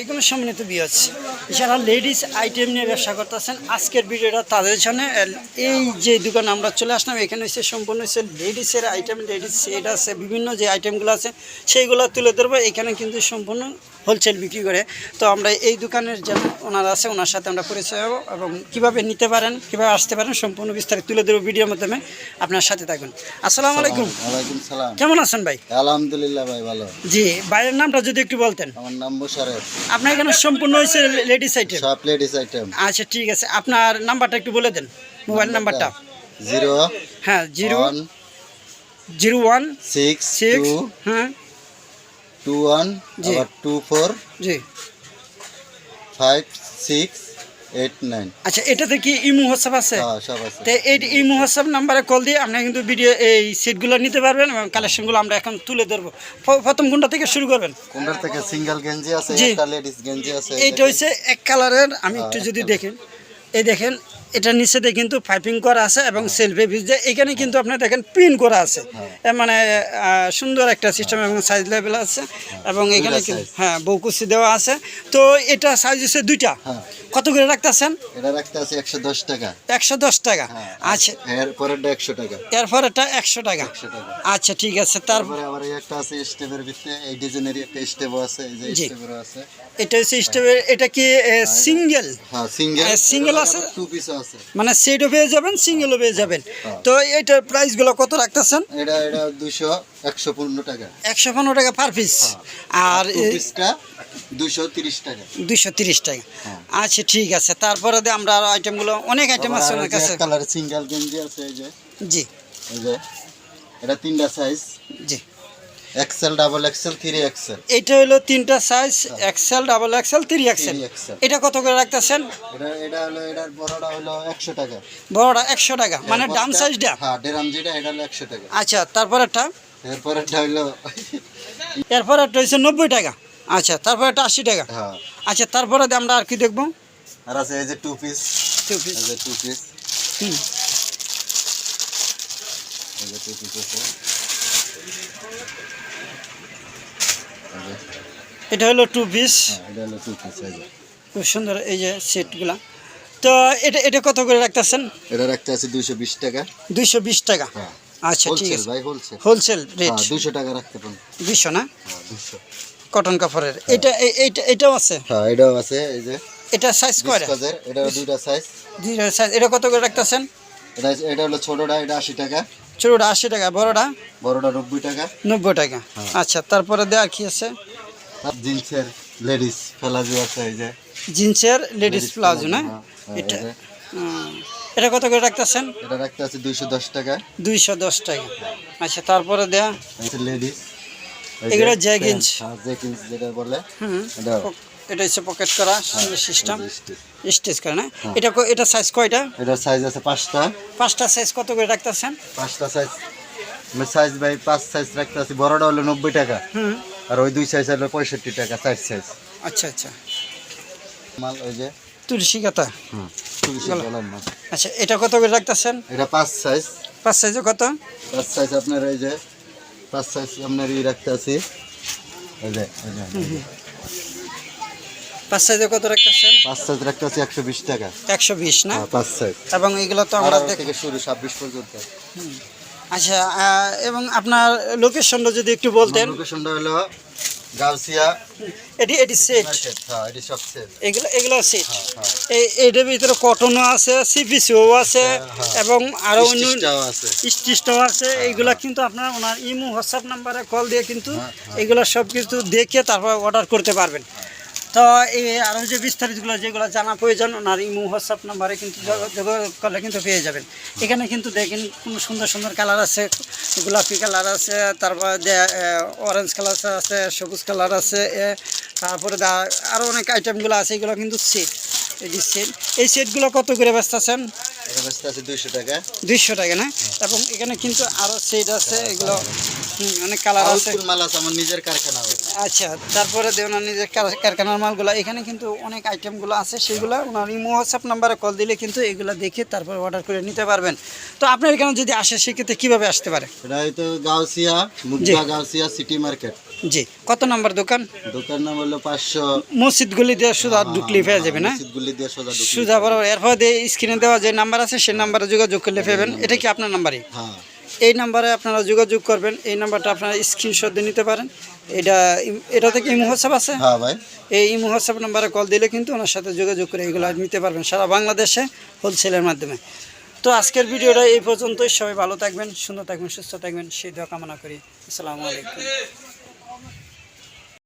আলাইকুম সম্মানিত বিয়াজ যারা লেডিস আইটেম নিয়ে ব্যবসা করতেছেন, আজকের ভিডিওটা তাদের জন্য। এই যে দোকান আমরা চলে আসলাম, এখানে হচ্ছে সম্পূর্ণ হচ্ছে লেডিসের আইটেম লেডিস সেট আছে, বিভিন্ন যে আইটেমগুলো আছে, সেইগুলো তুলে ধরবো। এখানে কিন্তু সম্পূর্ণ হোলসেল বিক্রি করে। তো আমরা এই দোকানের যে ওনার আছে ওনার সাথে আমরা পরিচয় হব এবং কীভাবে নিতে পারেন কীভাবে আসতে পারেন সম্পূর্ণ বিস্তারিত তুলে দেবো ভিডিওর মাধ্যমে। আপনার সাথে থাকুন। আসসালামু আলাইকুম। ওয়ালাইকুম সালাম। কেমন আছেন ভাই? আলহামদুলিল্লাহ ভাই ভালো। জি বাইরের নামটা যদি একটু বলতেন। আমার নাম মোশারেফ আপনার এখানে সম্পূর্ণ হয়েছে লেডিস আইটেম সব লেডিস আইটেম আচ্ছা ঠিক আছে। আপনার নাম্বারটা একটু বলে দেন মোবাইল নাম্বারটা। জিরো হ্যাঁ zero zero one six six হ্যাঁ টু ওয়ান। আবার টু ফোর জি। ফাইভ সিক্স এইট নাইন আচ্ছা এটাতে কি ইমো হোয়াটসঅ্যাপ আছে? হ্যাঁ সব আছে। তো এই ইমো হোয়াটসঅ্যাপ নাম্বারে কল দিয়ে আপনারা কিন্তু ভিডিও এই সিটগুলো নিতে পারবেন এবং কালেকশনগুলো আমরা এখন তুলে ধরবো। প্রথম কোনটা থেকে শুরু করবেন? কোনটার থেকে? সিঙ্গেল গেঞ্জি আছে একটা লেডিস গেঞ্জি আছে এইটা হচ্ছে এক কালারের আমি একটু হ্যাঁ, যদি দেখেন। এই দেখেন এটা নিচেতে কিন্তু পাইপিং করা আছে এবং সেলফি ভিজে এখানে কিন্তু আপনার দেখেন প্রিন্ট করা আছে। এ মানে সুন্দর একটা সিস্টেম এবং সাইজ লেভেল আছে এবং এখানে। হ্যাঁ বৌকুচি দেওয়া আছে। তো এটা সাইজ হচ্ছে দুইটা। হ্যাঁ। কত করে রাখতেছেন? এটা রাখতে আছে একশো দশ টাকা। একশো দশ টাকা। হ্যাঁ। আচ্ছা। এর পরেরটা একশো টাকা। এরপর এটা একশো টাকা। টাকা। আচ্ছা ঠিক আছে। তারপরে আবার একটা আছে স্টেপের ভিতরে। এই ডিজাইনেরই একটা স্টেপও আছে এই যে আছে। এটা হচ্ছে স্টেপের এটা কি সিঙ্গেল? হ্যাঁ সিঙ্গেল। single আছে? টু পিসও আছে। মানে সেটও পেয়ে যাবেন সিঙ্গেলও পেয়ে যাবেন। হ্যাঁ। তো এইটার প্রাইসগুলো কত রাখতেছেন? এটা এটা দুশো একশো পনেরো টাকা। একশো পনেরো টাকা পার পিস আর পিসটা দুশো তিরিশ টাকা। দুইশো তিরিশ টাকা। হ্যাঁ। আচ্ছা ঠিক আছে। তারপরে দিয়ে আমরা আইটেমগুলো অনেক আইটেম আছে ওনার কাছে। কালার সিঙ্গেল গেঞ্জি আছে এই যে। জি। এই যে এটা তিনটা সাইজ জি। XL double XL three XL এইটা হলো তিনটা size XL double XL three XL 3XL এটা কত করে রাখতেছেন? এটা এটা হলো এটার বড়টা হলো একশো টাকা। বড়টা একশো টাকা। মানে ডান এরপরটা- সাইজটা হ্যাঁ ডেরাম যেটা এটা হলো একশো টাকা। আচ্ছা তারপরেরটা? এরপরেরটা হলো এরপরে একটা হচ্ছে নব্বই টাকা। আচ্ছা তারপরে একটা আশি টাকা। হ্যাঁ। আচ্ছা তারপরে আমরা আর কি দেখব? আর আছে এই যে টু পিস Two piece। এই যে টু পিস হুম। এই যে টু পিস আছে। এটা হলো টু পিস হ্যাঁ এটা টু পিস খুব সুন্দর এই যে সেটগুলা। তো এটা এটা কত করে রাখতেছেন? এটা রাখতে আছে দুইশো বিশ টাকা। দুইশো বিশ টাকা? হ্যাঁ। আচ্ছা ঠিক আছে। ভাই হোলসেল হোলসেল রেট হ্যাঁ দুশো টাকা রাখতে পারেন দুইশো না? হ্যাঁ দুশো কটন কাপড়ের। এটা এ- এইটা এটাও আছে? হ্যাঁ এটাও আছে এই যে। এটা সাইজ কয়টা? এটা দুইটা সাইজ দুইটা সাইজ এটা কত করে রাখতেছেন? এটা এটা হলো ছোটটা এটা আশি টাকা। ছোটোটা আশি টাকা বড়টা? বড়টা নব্বই টাকা। নব্বই টাকা। হ্যাঁ। আচ্ছা তারপরে দেওয়ার কি আছে? জিন্সের লেডিস ফেলাজু আছে এই যে। জিন্সের লেডিস প্লাজো না? হ্যাঁ, হ্যাঁ, এটা। এটা কত করে রাখতেছেন? এটা রাখতে আছে দুইশো দশ টাকা। দুইশো দশ টাকা। আচ্ছা তারপরে দেয়া? লেডিস। এগুলো jeggings। জেগিন্স যেটা বলে। হুম। এটা হচ্ছে পকেট করা সিস্টেম এই যে stitch। স্টেজ করে না? এটা ক- এটা সাইজ কয়টা? এটার সাইজ আছে পাঁচটা। পাঁচটা সাইজ কত করে রাখতেছেন? পাঁচটা সাইজ সাইজ ভাই পাঁচ সাইজ রাখতে আছি বড়টা হলো নব্বই টাকা। হুম। আর ওই দুই সাইজ হলো পঁয়ষট্টি টাকা চার সাইজ আচ্ছা আচ্ছা। মাল ওই যে তুলসী কাতা আচ্ছা এটা কত করে রাখতেছেন? এটা পাঁচ সাইজ পাঁচ সাইজে কত? পাঁচ সাইজ আপনার এই যে পাঁচ সাইজ আপনার ই রাখতে আছি এই যে। পাঁচ সাইজে কত রাখতেছেন পাঁচ সাইজ রাখতে একশো বিশ টাকা। একশো বিশ না? হ্যাঁ, পাঁচ সাইজ। এবং এগুলো তো আমরা থেকে শুরু ছাব্বিশ পর্যন্ত। আচ্ছা এবং আপনার লোকেশনটা যদি একটু বলতেন। লোকেশনটা হলো গাউসিয়া এটি এটি সেট হ্যাঁ এটি সব সেল এগুলো এগুলো সেট হ্যাঁ এই এটার ভিতরে কটনও আছে সিপিসিও আছে। এবং আরও অন্য স্টিচটাও আছে। এইগুলা কিন্তু আপনার ওনার ইমো হোয়াটসঅ্যাপ নাম্বারে কল দিয়ে কিন্তু এগুলো সব কিছু দেখে তারপর অর্ডার করতে পারবেন। তো এই আরও যে বিস্তারিতগুলো যেগুলো জানা প্রয়োজন ওনার ইমো হোয়াটসঅ্যাপ নাম্বারে কিন্তু যোগাযোগ করলে কিন্তু পেয়ে যাবেন। এখানে কিন্তু দেখেন কোনো সুন্দর সুন্দর কালার আছে গোলাপি কালার আছে তারপর অরেঞ্জ কালার আছে সবুজ কালার আছে এ, তারপরে আরও অনেক আইটেমগুলো আছে এগুলো কিন্তু সেট। এই যে সেট এই সেটগুলো কত করে ব্যস্ত আছেন দুইশো টাকা। দুইশো টাকা না? এবং এখানে কিন্তু আরও সেট আছে এগুলো অনেক কালার আছে। মাল আছে আমার নিজের কারখানা আচ্ছা তারপরে দেওয়ার নিজের কারখানার মালগুলো। এখানে কিন্তু অনেক আইটেমগুলো আছে সেগুলো ওনার ইমো হোয়াটসঅ্যাপ নাম্বারে কল দিলে কিন্তু এগুলো দেখে তারপর অর্ডার করে নিতে পারবেন। তো আপনার এখানে যদি আসে সেক্ষেত্রে কীভাবে আসতে পারে? এটা হয়তো গাউসিয়া মুদ্রা গাউসিয়া সিটি মার্কেট জি কত নাম্বার দোকান? দোকান নাম হলো পাঁচশো মসজিদ গলি দিয়ে সুদা ঢুকলে পেয়ে যাবে না সোজা বরাবর এরপর দিয়ে স্ক্রিনে দেওয়া যে নাম্বার আছে সেই নাম্বারে যোগাযোগ করলে পাবেন এটা কি আপনার নাম্বারই হ্যাঁ। এই নাম্বারে আপনারা যোগাযোগ করবেন এই নাম্বারটা আপনারা স্ক্রিনশট দিয়ে নিতে পারেন। এটা এটা থেকে ইমো হোয়াটসঅ্যাপ আছে? হ্যাঁ ভাই। এই ইমো হোয়াটসঅ্যাপ নাম্বারে কল দিলে কিন্তু ওনার সাথে যোগাযোগ করে এগুলো নিতে পারবেন সারা বাংলাদেশে হোলসেলের মাধ্যমে। তো আজকের ভিডিওটা এই পর্যন্তই। সবাই ভালো থাকবেন সুন্দর থাকবেন সুস্থ থাকবেন। সেই দোয়া কামনা করি। আসসালামু আলাইকুম।